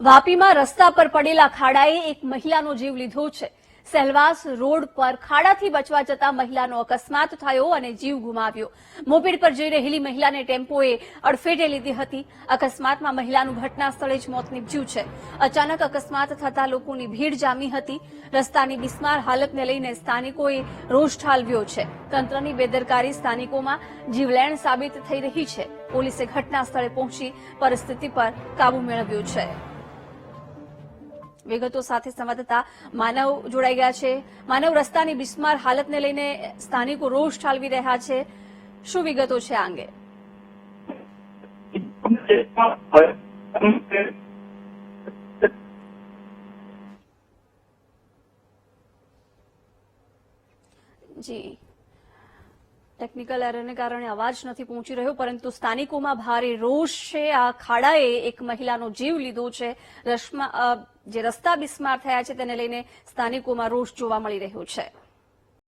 વાપીમાં રસ્તા પર પડેલા ખાડાએ એક મહિલાનો જીવ લીધો છે. સેલવાસ રોડ પર ખાડાથી બચવા જતા મહિલાનો અકસ્માત થયો અને જીવ ગુમાવ્યો. મોપેડ પર જઈ રહેલી મહિલાને ટેમ્પોએ અડફેટે લીધી હતી. અકસ્માતમાં મહિલાનું ઘટના સ્થળે જ મોત નીપજ્યું છે. અચાનક અકસ્માત થતા લોકોની ભીડ જામી હતી. રસ્તાની બિસ્માર હાલતને લઈને સ્થાનિકોએ રોષ ઠાલવ્યો છે. તંત્રની બેદરકારી સ્થાનિકોમાં જીવલેણ સાબિત થઈ રહી છે. પોલીસે ઘટના સ્થળે પહોંચી પરિસ્થિતિ પર કાબુ મેળવ્યો છે. વિગતો સાથે સંવાદદાતા માનવ જોડાઈ ગયા છે. માનવ રસ્તાની બિસ્માર હાલતને લઈને સ્થાનિકો રોષ ઠાલવી રહ્યા છે. શું વિગતો છે આ અંગે? જી. ટેકનિકલ એરરને કારણે અવાજ નથી પહોંચી રહ્યો, પરંતુ સ્થાનિકોમાં ભારે રોષ છે. આ ખાડાએ એક મહિલાનો જીવ લીધો છે. જે રસ્તા બિસ્માર થયા છે, તેને લઈને સ્થાનિકોમાં રોષ જોવા મળી રહ્યો છે.